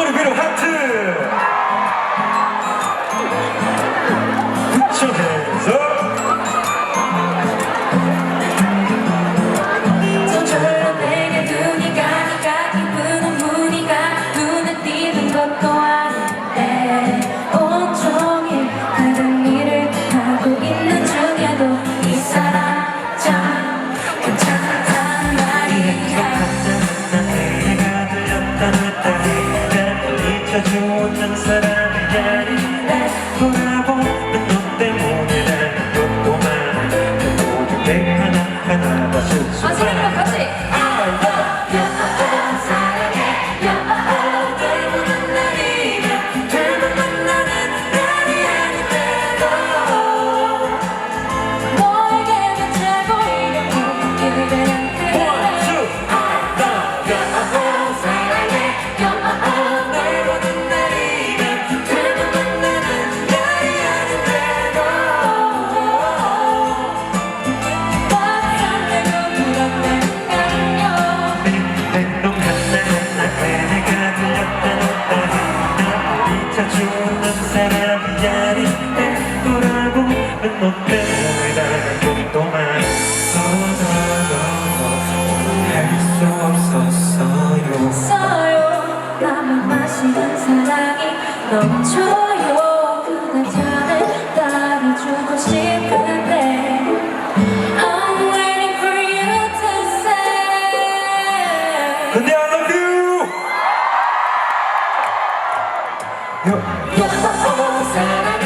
머리 위로 하트 해 잊혀주는 사람이 아닌데 돌아보는 너 때문에 것도 많아. 그 모든 내 하나하나 해 잊혀주는 사람이 아닌데 돌아보는 너 때문에 나는 것도 많았어 할수 없었어요. 써요. 나만 마시는 사랑이 넘쳐요 요, 요, 사랑